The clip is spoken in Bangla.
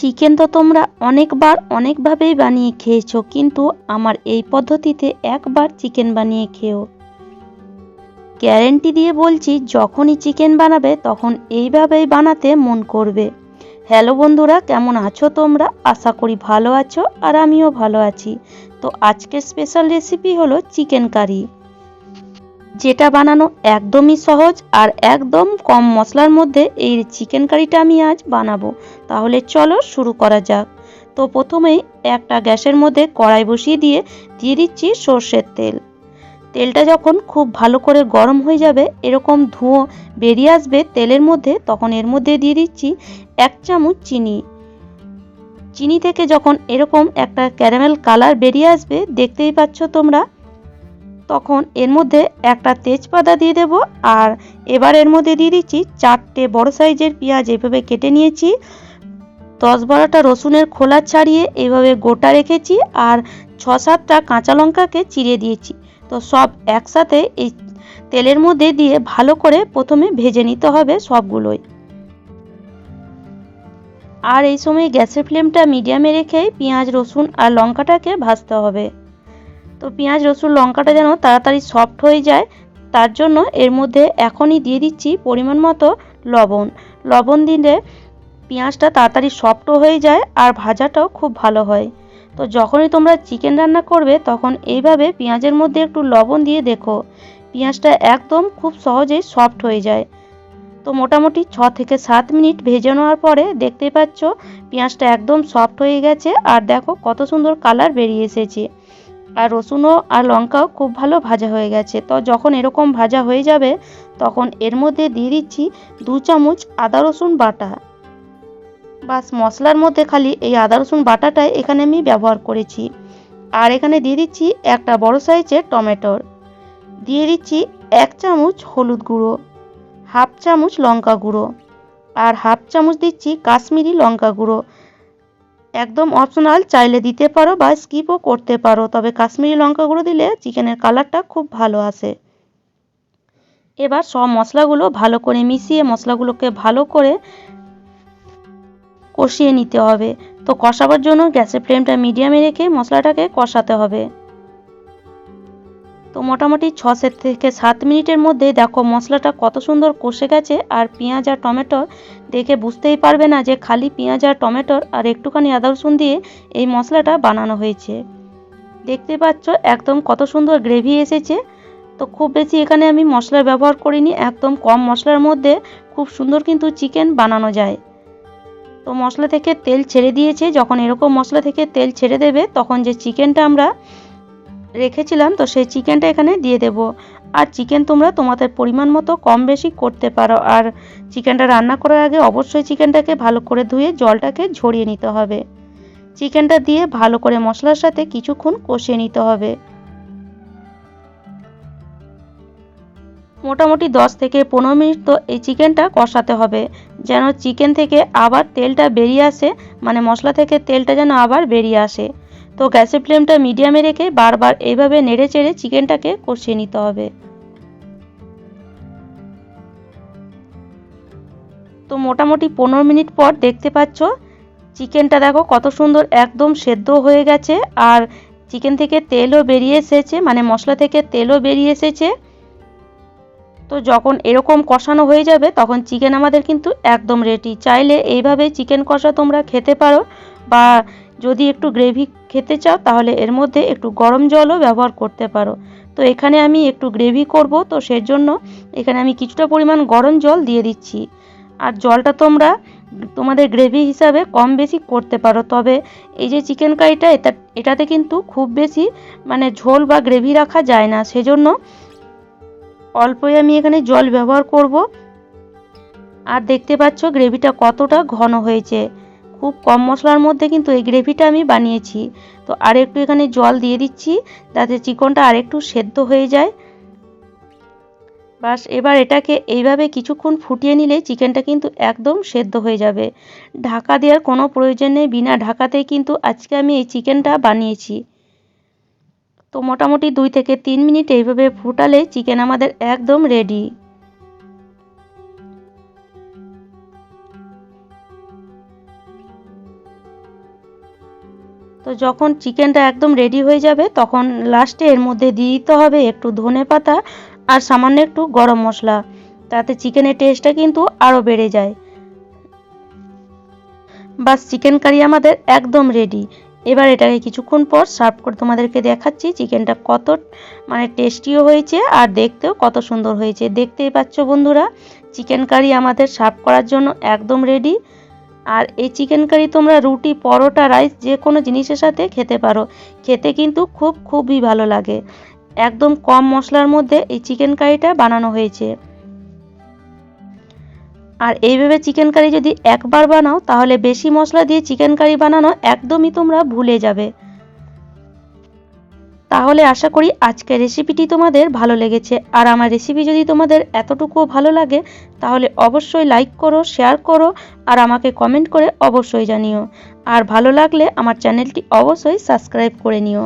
চিকেন তো তোমরা অনেকবার অনেকভাবেই বানিয়ে খেয়েছো, কিন্তু আমার এই পদ্ধতিতে একবার চিকেন বানিয়ে খেও। গ্যারেন্টি দিয়ে বলছি, যখনই চিকেন বানাবে, তখন এইভাবেই বানাতে মন করবে। হ্যালো বন্ধুরা, কেমন আছো তোমরা? আশা করি ভালো আছো আর আমিও ভালো আছি। তো আজকের স্পেশাল রেসিপি হলো চিকেন কারি। যেটা বানানো একদমই সহজ আর একদম কম মশলার মধ্যে এই চিকেন কারিটা আমি আজ বানাবো। তাহলে চলো শুরু করা যাক। তো প্রথমেই একটা গ্যাসের মধ্যে কড়াই বসিয়ে দিয়ে দিয়ে দিচ্ছি সর্ষের তেল। তেলটা যখন খুব ভালো করে গরম হয়ে যাবে, এরকম ধোঁয়া বেরিয়ে আসবে তেলের মধ্যে, তখন এর মধ্যে দিয়ে দিচ্ছি এক চামচ চিনি। চিনি থেকে যখন এরকম একটা ক্যারামেল কালার বেরিয়ে আসবে, দেখতেই পাচ্ছ তোমরা তখন এর মধ্যে একটা তেজপাতা দিয়ে দেব আর এবার এর মধ্যে দিয়ে দিচ্ছি চারটে বড় সাইজের পেঁয়াজ। এভাবে কেটে নিয়েছি। দশ বারোটা রসুনের খোলা ছাড়িয়ে এইভাবে গোটা রেখেছি আর ছ সাতটা কাঁচা লঙ্কাকে চিড়ে দিয়েছি। তো সব একসাথে এই তেলের মধ্যে দিয়ে ভালো করে প্রথমে ভেজে নিতে হবে সবগুলোই। আর এই সময় গ্যাসের ফ্লেমটা মিডিয়ামে রেখেই পেঁয়াজ, রসুন আর লঙ্কাটাকে ভাজতে হবে। তো পেঁয়াজ, রসুন, লঙ্কাটা যেন তাড়াতাড়ি সফট হয়ে যায়, তার জন্য এর মধ্যে এখনই দিয়ে দিচ্ছি পরিমাণ মতো লবণ। লবণ দিলে পেঁয়াজটা তাড়াতাড়ি সফটও হয়ে যায় আর ভাজাটাও খুব ভালো হয়। তো যখনই তোমরা চিকেন রান্না করবে, তখন এইভাবে পেঁয়াজের মধ্যে একটু লবণ দিয়ে দেখো, পেঁয়াজটা একদম খুব সহজেই সফট হয়ে যায়। তো মোটামুটি ছ থেকে সাত মিনিট ভেজে নেওয়ার পরে দেখতেই পাচ্ছ, পেঁয়াজটা একদম সফট হয়ে গেছে আর দেখো কত সুন্দর কালার বেরিয়ে এসেছে। আর রসুনও আর লঙ্কাও খুব ভালো ভাজা হয়ে গেছে। তো যখন এরকম ভাজা হয়ে যাবে, তখন এর মধ্যে দিয়ে দিচ্ছি দু চামচ আদা রসুন বাটা। বাস মশলার মধ্যে খালি এই আদা রসুন বাটাটাই এখানে আমি ব্যবহার করেছি। আর এখানে দিয়ে দিচ্ছি একটা বড় সাইজের টমেটোর। দিয়ে দিচ্ছি এক চামচ হলুদ গুঁড়ো, হাফ চামচ লঙ্কা গুঁড়ো, আর হাফ চামচ দিচ্ছি কাশ্মীরি লঙ্কা গুঁড়ো। একদম অপশনাল চাইলে দিতে পারো বা স্কিপও করতে পারো। তবে কাশ্মীরি লঙ্কাগুলো দিলে চিকেনের কালারটা খুব ভালো আসে। এবার সব মশলাগুলো ভালো করে মিশিয়ে মশলাগুলোকে ভালো করে কষিয়ে নিতে হবে। তো কষাবার জন্য গ্যাসের ফ্লেমটা মিডিয়ামে রেখে মশলাটাকে কষাতে হবে। তো মোটামুটি ছ থেকে সাত মিনিটের মধ্যে দেখো মশলাটা কত সুন্দর কষে গেছে আর পেঁয়াজ আর টমেটোর দেখে বুঝতেই পারবে না যে খালি পেঁয়াজ আর টমেটোর আর একটুখানি আদা রসুন দিয়ে এই মশলাটা বানানো হয়েছে। দেখতে পাচ্ছ একদম কত সুন্দর গ্রেভি এসেছে। তো খুব বেশি এখানে আমি মশলা ব্যবহার করিনি, একদম কম মশলার মধ্যে খুব সুন্দর কিন্তু চিকেন বানানো যায়। তো মশলা থেকে তেল ছেড়ে দিয়েছে, যখন এরকম মশলা থেকে তেল ছেড়ে দেবে তখন যে চিকেনটা আমরা রেখেছিলাম, তো সেই চিকেনটা এখানে দিয়ে দেব। আর চিকেন তোমরা তোমাদের পরিমাণ মতো কম বেশি করতে পারো। আর চিকেনটা রান্না করার আগে অবশ্যই চিকেনটাকে ভালো করে ধুয়ে জলটাকে ঝরিয়ে নিতে হবে। চিকেনটা দিয়ে ভালো করে মশলার সাথে কিছুক্ষণ কষিয়ে নিতে হবে। মোটামুটি দশ থেকে পনেরো মিনিট তো এই চিকেনটা কষাতে হবে। যেন চিকেন থেকে আবার তেলটা বেরিয়ে আসে মানে মশলা থেকে তেলটা যেন আবার বেরিয়ে আসে। তো গ্যাসের ফ্লেমটা মিডিয়ামে রেখে বারবার এইভাবে নেড়ে চেড়ে চিকেনটাকে কষিয়ে নিতে হবে। তো মোটামুটি পনেরো মিনিট পর দেখতে পাচ্ছ, চিকেনটা দেখো কত সুন্দর একদম সেদ্ধ হয়ে গেছে আর চিকেন থেকে তেলও বেরিয়ে এসেছে মানে মশলা থেকে তেলও বেরিয়ে এসেছে। তো যখন এরকম কষানো হয়ে যাবে তখন চিকেন আমাদের কিন্তু একদম রেডি চাইলে এইভাবে চিকেন কষা তোমরা খেতে পারো বা যদি একটু গ্রেভি খেতে চাও, তাহলে এর মধ্যে একটু গরম জলও ব্যবহার করতে পারো। তো এখানে আমি একটু গ্রেভি করব, তো সেই জন্য এখানে আমি কিছুটা পরিমাণ গরম জল দিয়ে দিচ্ছি। আর জলটা তোমরা তোমাদের গ্রেভি হিসাবে কম বেশি করতে পারো, তবে এই যে চিকেন কারিটা এটা, এটাতে কিন্তু খুব বেশি মানে ঝোল বা গ্রেভি রাখা যায় না। সেজন্য অল্পই আমি এখানে জল ব্যবহার করব। আর দেখতে পাচ্ছ গ্রেভিটা কতটা ঘন হয়েছে। খুব কম মশলার মধ্যে কিন্তু এই গ্রেভিটা আমি বানিয়েছি। তো আর একটু এখানে জল দিয়ে দিচ্ছি, যাতে চিকনটা আর একটু সেদ্ধ হয়ে যায়। বাস, এবার এটাকে এইভাবে কিছুক্ষণ ফুটিয়ে নিলে চিকেনটা কিন্তু একদম সেদ্ধ হয়ে যাবে। ঢাকা দেওয়ার কোনো প্রয়োজন নেই, বিনা ঢাকাতেই কিন্তু আজকে আমি এই চিকেনটা বানিয়েছি। তো মোটামুটি দুই থেকে তিন মিনিট এইভাবে ফুটালে চিকেন আমাদের একদম রেডি তো যখন চিকেনটা একদম রেডি হয়ে যাবে, তখন লাস্টে এর মধ্যে দিয়ে দিতে হবে একটু ধনে পাতা আর সামান্য একটু গরম মশলা। তাতে চিকেনের টেস্টটা কিন্তু আরও বেড়ে যায়। বাস, চিকেন কারি আমাদের একদম রেডি এবার এটাকে কিছুক্ষণ পর সার্ভ করে তোমাদেরকে দেখাচ্ছি চিকেনটা কত মানে টেস্টিও হয়েছে আর দেখতেও কত সুন্দর হয়েছে। দেখতেই পাচ্ছ বন্ধুরা, চিকেন কারি আমাদের সার্ভ করার জন্য একদম রেডি আর এই চিকেন কারি তোমরা রুটি, পরোটা, রাইস যে কোনো জিনিসের সাথে খেতে পারো। খেতে কিন্তু খুব খুবই ভালো লাগে। একদম কম মশলার মধ্যে এই চিকেন কারিটা বানানো হয়েছে। আর এইভাবে চিকেন কারি যদি একবার বানাও, তাহলে বেশি মশলা দিয়ে চিকেন কারি বানানো একদমই তোমরা ভুলে যাবে। তাহলে আশা করি আজকের রেসিপিটি তোমাদের ভালো লেগেছে। আর আমার রেসিপি যদি তোমাদের এতটুকুও ভালো লাগে, তাহলে অবশ্যই লাইক করো শেয়ার করো, আর আমাকে কমেন্ট করে অবশ্যই জানিও। আর ভালো লাগলে আমার চ্যানেলটি অবশ্যই সাবস্ক্রাইব করে নিও।